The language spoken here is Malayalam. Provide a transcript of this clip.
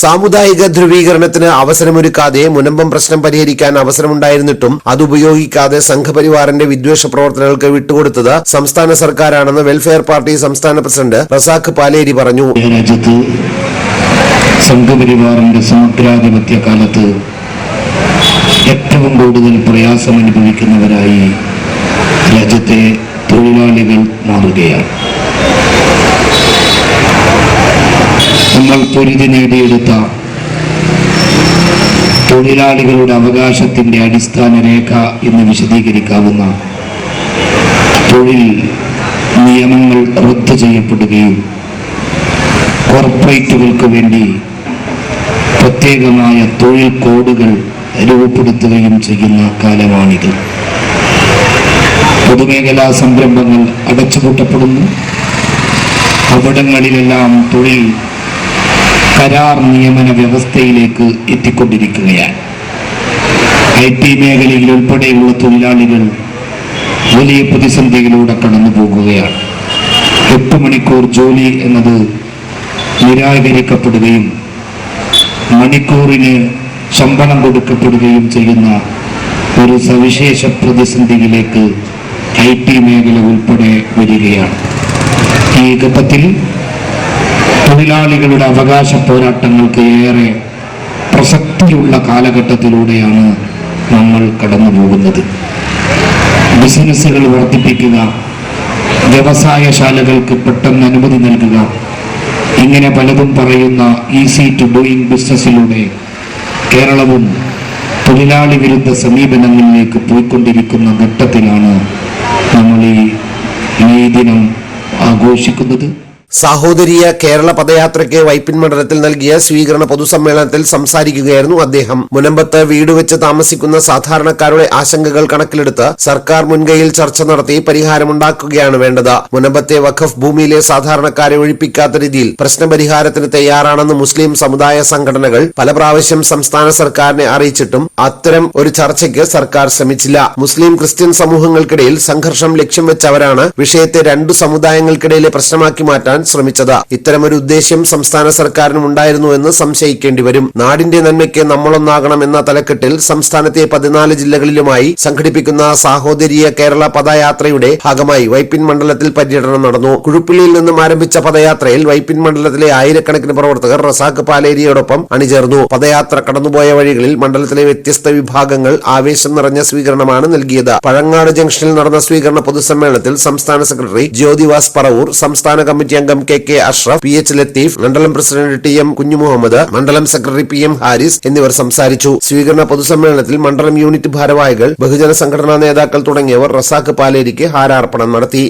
സാമുദായിക ധ്രുവീകരണത്തിന് അവസരമൊരുക്കാതെ മുനമ്പം പ്രശ്നം പരിഹരിക്കാൻ അവസരമുണ്ടായിരുന്നിട്ടും അത് ഉപയോഗിക്കാതെ സംഘപരിവാറിന്റെ വിദ്വേഷ പ്രവർത്തനങ്ങൾക്ക് വിട്ടുകൊടുത്തത് സംസ്ഥാന സർക്കാരാണെന്ന് വെൽഫെയർ പാർട്ടി സംസ്ഥാന പ്രസിഡന്റ് റസാഖ് പാലേരി പറഞ്ഞു. രാജ്യത്ത് സംഘപരിവാറിന്റെ സമഗ്രാധിപത്യ കാലത്ത് ഏറ്റവും കൂടുതൽ പ്രയാസം അനുഭവിക്കുന്നവരായി രാജ്യത്തെ തൊഴിലാളികൾ മാറുകയാണ്. നമ്മൾ പൊരുതി നേടിയെടുത്ത തൊഴിലാളികളുടെ അവകാശത്തിന്റെ അടിസ്ഥാന രേഖ എന്ന് വിശദീകരിക്കാവുന്ന തൊഴിൽ നിയമങ്ങൾ റദ്ദു ചെയ്യപ്പെടുകയും കോർപ്പറേറ്റുകൾക്ക് വേണ്ടി പ്രത്യേകമായ തൊഴിൽ കോഡുകൾ രൂപപ്പെടുത്തുകയും ചെയ്യുന്ന കാലമാണിത്. പൊതുമേഖലാ സംരംഭങ്ങൾ അടച്ചുപൂട്ടപ്പെടുന്നു. അവിടങ്ങളിലെല്ലാം തൊഴിൽ കരാർ നിയമന വ്യവസ്ഥയിലേക്ക് എത്തിക്കൊണ്ടിരിക്കുകയാണ്. ഐ ടി മേഖലയിൽ ഉൾപ്പെടെയുള്ള തൊഴിലാളികൾ വലിയ പ്രതിസന്ധികളിലൂടെ കടന്നു പോകുകയാണ്. എട്ട് മണിക്കൂർ ജോലി എന്നത് നിരാകരിക്കപ്പെടുകയും മണിക്കൂറിന് ശമ്പളം കൊടുക്കപ്പെടുകയും ചെയ്യുന്ന ഒരു സവിശേഷ പ്രതിസന്ധിയിലേക്ക് ഐ ടി മേഖല ഉൾപ്പെടെ വരികയാണ്. ഈ ഘട്ടത്തിൽ തൊഴിലാളികളുടെ അവകാശ പോരാട്ടങ്ങൾക്ക് ഏറെ പ്രസക്തിയുള്ള കാലഘട്ടത്തിലൂടെയാണ് നമ്മൾ കടന്നു പോകുന്നത്. ബിസിനസ്സുകൾ വർദ്ധിപ്പിക്കുക വ്യവസായശാലകൾക്ക് പെട്ടെന്ന് അനുമതി നൽകുക ഇങ്ങനെ പലതും പറയുന്ന ഈസി ടു ഡൂയിങ് ബിസിനസ്സിലൂടെ കേരളവും തൊഴിലാളി വിരുദ്ധ സമീപനങ്ങളിലേക്ക് പോയിക്കൊണ്ടിരിക്കുന്ന ഘട്ടത്തിലാണ് നമ്മൾ ഈ ദിനം ആഘോഷിക്കുന്നത്. സാഹോദരീയ കേരള പദയാത്രയ്ക്ക് വൈപ്പിൻ മണ്ഡലത്തിൽ നൽകിയ സ്വീകരണ പൊതുസമ്മേളനത്തിൽ സംസാരിക്കുകയായിരുന്നു അദ്ദേഹം. മുനമ്പത്ത് വീട് വെച്ച് താമസിക്കുന്ന സാധാരണക്കാരുടെ ആശങ്കകൾ കണക്കിലെടുത്ത് സർക്കാർ മുൻകൈയിൽ ചർച്ച നടത്തി പരിഹാരമുണ്ടാക്കുകയാണ് വേണ്ടത്. മുനമ്പത്തെ വഖഫ് ഭൂമിയിലെ സാധാരണക്കാരെ ഒഴിപ്പിക്കാത്ത രീതിയിൽ പ്രശ്നപരിഹാരത്തിന് തയ്യാറാണെന്ന് മുസ്ലിം സമുദായ സംഘടനകൾ പല പ്രാവശ്യം സംസ്ഥാന സർക്കാരിനെ അറിയിച്ചിട്ടും അത്തരം ഒരു ചർച്ചയ്ക്ക് സർക്കാർ ശ്രമിച്ചില്ല. മുസ്ലിം ക്രിസ്ത്യൻ സമൂഹങ്ങൾക്കിടയിൽ സംഘർഷം ലക്ഷ്യം വെച്ചവരാണ് വിഷയത്തെ രണ്ടു സമുദായങ്ങൾക്കിടയിലെ പ്രശ്നമാക്കി മാറ്റാൻ ശ്രമിച്ചത്. ഇത്തരമൊരു ഉദ്ദേശ്യം സംസ്ഥാന സർക്കാരിനും ഉണ്ടായിരുന്നു എന്ന് സംശയിക്കേണ്ടി വരും. നാടിന്റെ നന്മയ്ക്ക് നമ്മളൊന്നാകണം എന്ന തലക്കെട്ടിൽ സംസ്ഥാനത്തെ പതിനാല് ജില്ലകളിലുമായി സംഘടിപ്പിക്കുന്ന സാഹോദര്യ കേരള പദയാത്രയുടെ ഭാഗമായി വൈപ്പിൻ മണ്ഡലത്തിൽ പര്യടനം നടന്നു. കുഴുപ്പിള്ളിയിൽ നിന്നും ആരംഭിച്ച പദയാത്രയിൽ വൈപ്പിൻ മണ്ഡലത്തിലെ ആയിരക്കണക്കിന് പ്രവർത്തകർ റസാഖ് പാലേരിയോടൊപ്പം അണിചേർന്നു. പദയാത്ര കടന്നുപോയ വഴികളിൽ മണ്ഡലത്തിലെ വ്യത്യസ്ത വിഭാഗങ്ങൾ ആവേശം നിറഞ്ഞ സ്വീകരണമാണ് നൽകിയത്. പഴങ്ങാട് ജംഗ്ഷനിൽ നടന്ന സ്വീകരണ പൊതുസമ്മേളനത്തിൽ സംസ്ഥാന സെക്രട്ടറി ജ്യോതിവാസ് പറവൂർ സംസ്ഥാന കമ്മിറ്റി അംഗം K K Ashraf P H Latheef മണ്ഡലം പ്രസിഡന്റ് ടി എം കുഞ്ഞുമുഹമ്മദ് മണ്ഡലം സെക്രട്ടറി പി എം ഹാരിസ് എന്നിവർ സംസാരിച്ചു. സ്വീകരണ പൊതുസമ്മേളനത്തിൽ മണ്ഡലം യൂണിറ്റ് ഭാരവാഹികൾ ബഹുജന സംഘടനാ നേതാക്കൾ തുടങ്ങിയവർ റസാഖ് പാലേരിക്ക് ഹാരാർപ്പണം നടത്തി.